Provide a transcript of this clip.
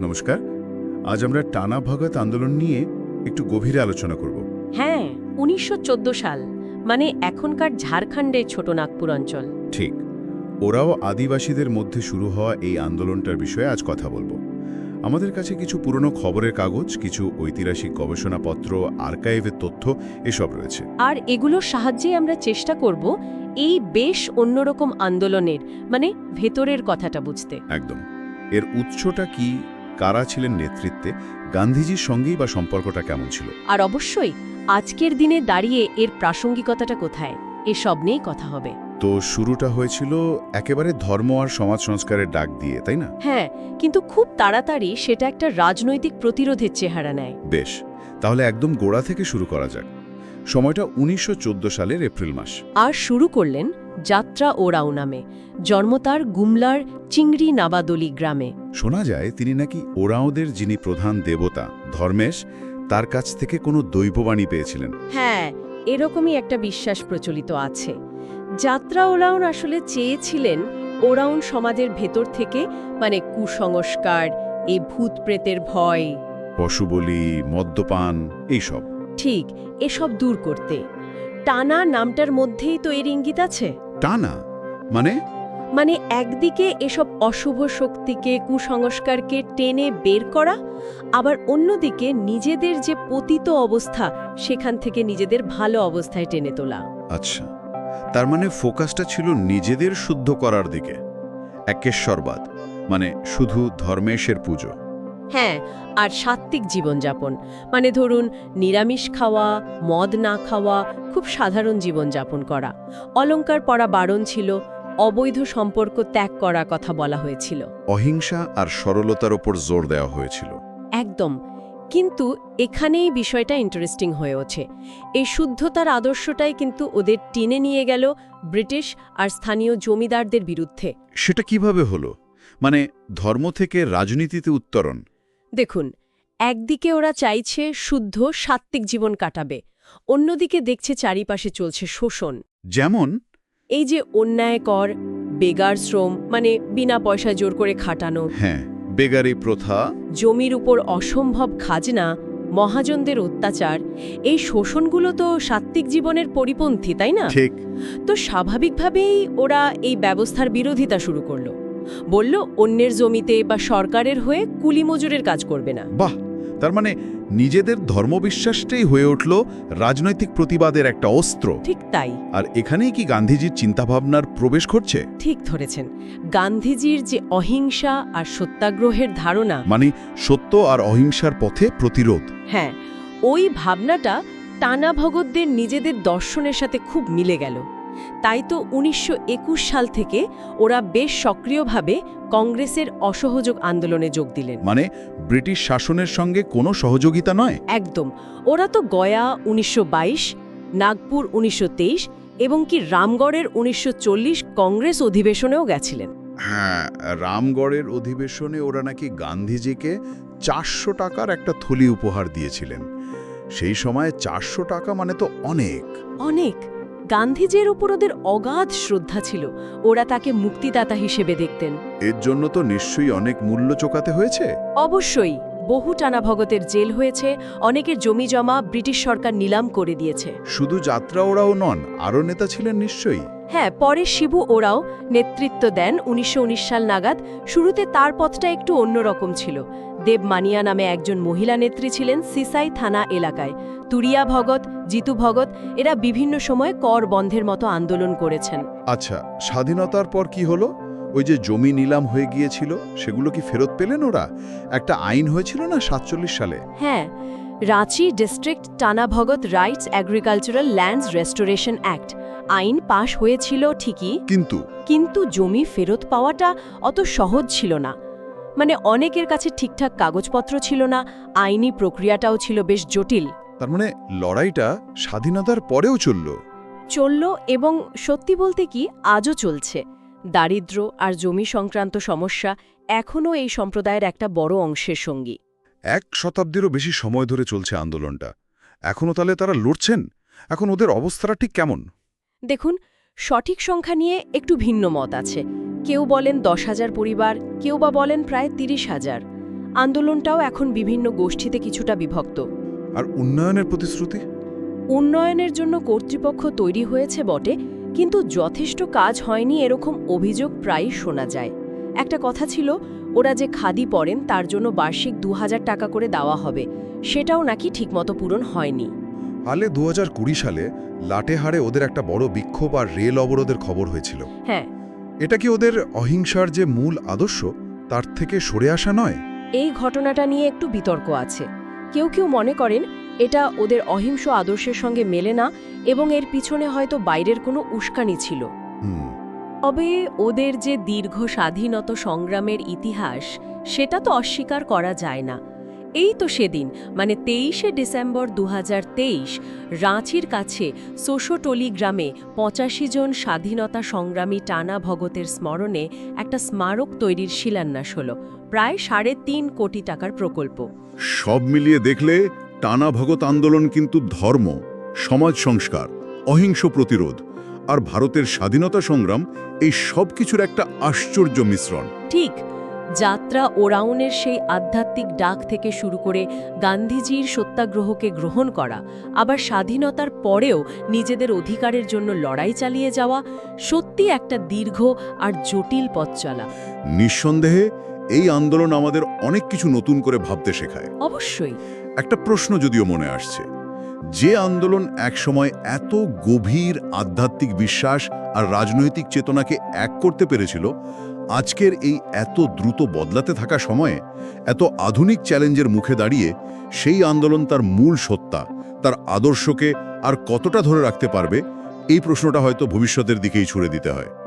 নমস্কার। আজ আমরা টানা ভগত আন্দোলন নিয়ে একটু গভীরে আলোচনা করব। হ্যাঁ উনিশশো চোদ্দ সাল মানে এখনকার ঝাড়খণ্ডের ছোট নাগপুর অঞ্চল। ঠিক। ওরাও আদিবাসীদের মধ্যে শুরু হওয়া এই আন্দোলনটার বিষয়ে আজ কথা বলব। আমাদের কাছে কিছু পুরনো খবরের কাগজ কিছু ঐতিহাসিক গবেষণাপত্র আর্কাইভের তথ্য এসব রয়েছে। আর এগুলোর সাহায্যে আমরা চেষ্টা করব এই বেশ অন্যরকম আন্দোলনের মানে ভেতরের কথাটা বুঝতে। একদম। এর উৎসটা কি কারা ছিলেন নেতৃত্বে গান্ধীজির সঙ্গেই বা সম্পর্কটা কেমন ছিল? আর অবশ্যই আজকের দিনে দাঁড়িয়ে এর প্রাসঙ্গিকতাটা কোথায়? এসব নিয়েই কথা হবে। তো শুরুটা হয়েছিল একেবারে ধর্ম আর সমাজ সংস্কারের ডাক দিয়ে তাই না? হ্যাঁ কিন্তু খুব তাড়াতাড়ি সেটা একটা রাজনৈতিক প্রতিরোধের চেহারা নেয়। বেশ তাহলে একদম গোড়া থেকে শুরু করা যাক। সময়টা উনিশশো চোদ্দ সালের এপ্রিল মাস। আর শুরু করলেন যাত্রা ওরাও নামে। জন্ম তার গুমলার চিংড়ি নাবাদলি গ্রামে। শোনা যায় তিনি নাকি ওরাওদের যিনি প্রধান দেবতা ধর্মেশ তার কাছ থেকে কোনো দৈববাণী পেয়েছিলেন। হ্যাঁ এরকমই একটা বিশ্বাস প্রচলিত আছে। যাত্রা ওরাউন আসলে চেয়েছিলেন ওরাউন সমাজের ভেতর থেকে মানে কুসংস্কার এই ভূত প্রেতের ভয়। পশু বলি মদ্যপান এইসব। ঠিক এসব দূর করতে। টানা নামটার মধ্যেই তো এর ইঙ্গিত আছে? টানা মানে? মানে একদিকে এসব অশুভ শক্তিকে কুসংস্কারকে টেনে বের করা আবার অন্যদিকে নিজেদের যে পতিত অবস্থা সেখান থেকে নিজেদের ভালো অবস্থায় টেনে তোলা। আচ্ছা। তার মানে ফোকাসটা ছিল নিজেদের শুদ্ধ করার দিকে। একেশ্বরবাদ মানে শুধু ধর্মেশের পুজো। হ্যাঁ আর সাত্ত্বিক জীবনযাপন। মানে ধরুন নিরামিষ খাওয়া মদ না খাওয়া খুব সাধারণ জীবনযাপন করা। অলংকার পরা বারণ ছিল অবৈধ সম্পর্ক ত্যাগ করার কথা বলা হয়েছিল। অহিংসা আর সরলতার ওপর জোর দেওয়া হয়েছিল। একদম। কিন্তু এখানেই বিষয়টা ইন্টারেস্টিং হয়ে ওঠে। এই শুদ্ধতার আদর্শটাই কিন্তু ওদের টেনে নিয়ে গেল ব্রিটিশ আর স্থানীয় জমিদারদের বিরুদ্ধে। সেটা কীভাবে হলো? মানে ধর্ম থেকে রাজনীতিতে উত্তরণ। দেখুন একদিকে ওরা চাইছে শুদ্ধ সাত্ত্বিক জীবন কাটাবে অন্যদিকে দেখছে চারিপাশে চলছে শোষণ। যেমন? এই যে অন্যায় কর বেগার শ্রম মানে বিনা পয়সায় জোর করে খাটানো। হ্যাঁ বেগারি প্রথা। জমির উপর অসম্ভব খাজনা মহাজনদের অত্যাচার এই শোষণগুলো তো সাত্ত্বিক জীবনের পরিপন্থী তাই না? ঠিক। তো স্বাভাবিকভাবেই ওরা এই ব্যবস্থার বিরোধিতা শুরু করল। বলল অন্যের জমিতে বা সরকারের হয়ে কুলি মজুরের কাজ করবে না। বাহ! তার মানে নিজেদের ধর্মবিশ্বাসটাই হয়ে উঠল রাজনৈতিক প্রতিবাদের একটা অস্ত্র। ঠিক তাই। আর এখানেই কি গান্ধীজির চিন্তাভাবনার প্রবেশ ঘটছে? ঠিক ধরেছেন। গান্ধীজির যে অহিংসা আর সত্যাগ্রহের ধারণা মানে সত্য আর অহিংসার পথে প্রতিরোধ। হ্যাঁ ওই ভাবনাটা টানা ভগতদের নিজেদের দর্শনের সাথে খুব মিলে গেল। তাই তো উনিশশো একুশ সাল থেকে ওরা বেশ সক্রিয়ভাবে কংগ্রেসের অসহযোগ আন্দোলনে যোগ দিলেন। মানে ব্রিটিশ শাসনের সঙ্গে কোনো সহযোগিতা নয়? একদম। ওরা তো গয়া উনিশশো বাইশ নাগপুর উনিশশো তেইশ এবং কি রামগড়ের উনিশশো চল্লিশ কংগ্রেস অধিবেশনেও গেছিলেন। হ্যাঁ রামগড়ের অধিবেশনে ওরা নাকি গান্ধীজিকে চারশো টাকার একটা থলি উপহার দিয়েছিলেন। সেই সময় চারশো টাকা মানে তো অনেক। অনেক। গান্ধীজির উপর ওদের অগাধ শ্রদ্ধা ছিল। ওরা তাকে মুক্তিদাতা হিসেবে দেখতেন। এর জন্য তো নিশ্চয়ই অনেক মূল্য চোকাতে হয়েছে। অবশ্যই বহু টানা ভগতের জেল হয়েছে অনেকের জমি জমা ব্রিটিশ সরকার নিলাম করে দিয়েছে। শুধু যাত্রা ওরাও নন আরও নেতা ছিলেন নিশ্চয়ই। হ্যাঁ পরে শিবু ওরাও নেতৃত্ব দেন উনিশশো উনিশ সাল নাগাদ। শুরুতে তার পথটা একটু অন্যরকম ছিল। দেব মানিয়া নামে একজন মহিলা নেত্রী ছিলেন সিসাই থানা এলাকায়। তুরিয়া ভগত জিতু ভগত এরা বিভিন্ন সময়ে কর বন্ধের মতো আন্দোলন করেছেন। আচ্ছা স্বাধীনতার পর কি হলো? ওই যে জমি নিলাম হয়ে গিয়েছিল সেগুলো কি ফেরত পেলেন ওরা? একটা আইন হয়েছিল না সাতচল্লিশ সালে? হ্যাঁ Ranchi district Tana Bhagat raiyats agricultural lands restoration act. আইন পাশ হয়েছিল ঠিকই কিন্তু? কিন্তু জমি ফেরত পাওয়াটা অত সহজ ছিল না। মানে অনেকের কাছে ঠিকঠাক কাগজপত্র ছিল না আইনি প্রক্রিয়াটাও ছিল বেশ জটিল। তার মানে লড়াইটা স্বাধীনতার পরেও চলল। চলল এবং সত্যি বলতে কি আজও চলছে। দারিদ্র্য আর জমি সংক্রান্ত সমস্যা এখনও এই সম্প্রদায়ের একটা বড় অংশের সঙ্গী। এক শতাব্দীরও বেশি সময় ধরে চলছে আন্দোলনটা। এখনও তাহলে তারা লড়ছেন? এখন ওদের অবস্থাটা ঠিক কেমন? দেখুন সঠিক সংখ্যা নিয়ে একটু ভিন্ন মত আছে। কেউ বলেন দশ হাজার পরিবার কেউ বা বলেন প্রায় তিরিশ হাজার। আন্দোলনটাও এখন বিভিন্ন গোষ্ঠীতে কিছুটা বিভক্ত। আর উন্নয়নের প্রতিশ্রুতি? উন্নয়নের জন্য কর্তৃপক্ষ তৈরি হয়েছে বটে কিন্তু যথেষ্ট কাজ হয়নি এরকম অভিযোগ প্রায়ই শোনা যায়। একটা কথা ছিল ওরা যে খাদি পরেন তার জন্য বার্ষিক দু হাজার টাকা করে দেওয়া হবে সেটাও নাকি ঠিকমতো পূরণ হয়নি। হালে দু সালে লাটেহারে ওদের একটা বড় বিক্ষোভ আর রেল অবরোধের খবর হয়েছিল। হ্যাঁ। এটা কি ওদের অহিংসার যে মূল আদর্শ তার থেকে সরে আসা নয়? এই ঘটনাটা নিয়ে একটু বিতর্ক আছে। কেউ কেউ মনে করেন এটা ওদের অহিংস আদর্শের সঙ্গে মেলে না এবং এর পিছনে হয়তো বাইরের কোনো উস্কানি ছিল। তবে ওদের যে দীর্ঘ স্বাধীনত সংগ্রামের ইতিহাস সেটা তো অস্বীকার করা যায় না। এই তো সেদিন মানে তেইশে ডিসেম্বর দু হাজার তেইশ রাঁচির কাছে সোশোটলি গ্রামে পঁচাশি জন স্বাধীনতা সংগ্রামী টানা ভগতের স্মরণে একটা স্মারক তৈরির শিলান্যাস হল প্রায় সাড়ে তিন কোটি টাকার প্রকল্প। সব মিলিয়ে দেখলে টানা ভগত আন্দোলন কিন্তু ধর্ম সমাজ সংস্কার অহিংস প্রতিরোধ আর ভারতের স্বাধীনতা সংগ্রাম এই সব কিছুর একটা আশ্চর্য মিশ্রণ। ঠিক যাত্রা ওরাউনের সেই আধ্যাত্মিক ডাক থেকে শুরু করে গান্ধীজির সত্যাগ্রহকে গ্রহণ করা আবার স্বাধীনতার পরেও নিজেদের অধিকারের জন্য লড়াই চালিয়ে যাওয়া সত্যি একটা দীর্ঘ আর জটিল পথ চলা। নিঃসন্দেহে এই আন্দোলন আমাদের অনেক কিছু নতুন করে ভাবতে শেখায়। অবশ্যই। একটা প্রশ্ন যদিও মনে আসছে যে আন্দোলন একসময় এত গভীর আধ্যাত্মিক বিশ্বাস আর রাজনৈতিক চেতনাকে এক করতে পেরেছিল আজকের এই এত দ্রুত বদলাতে থাকা সময়ে এত আধুনিক চ্যালেঞ্জের মুখে দাঁড়িয়ে সেই আন্দোলন তার মূল সত্তা তার আদর্শকে আর কতটা ধরে রাখতে পারবে এই প্রশ্নটা হয়তো ভবিষ্যতের দিকেই ছুড়ে দিতে হয়।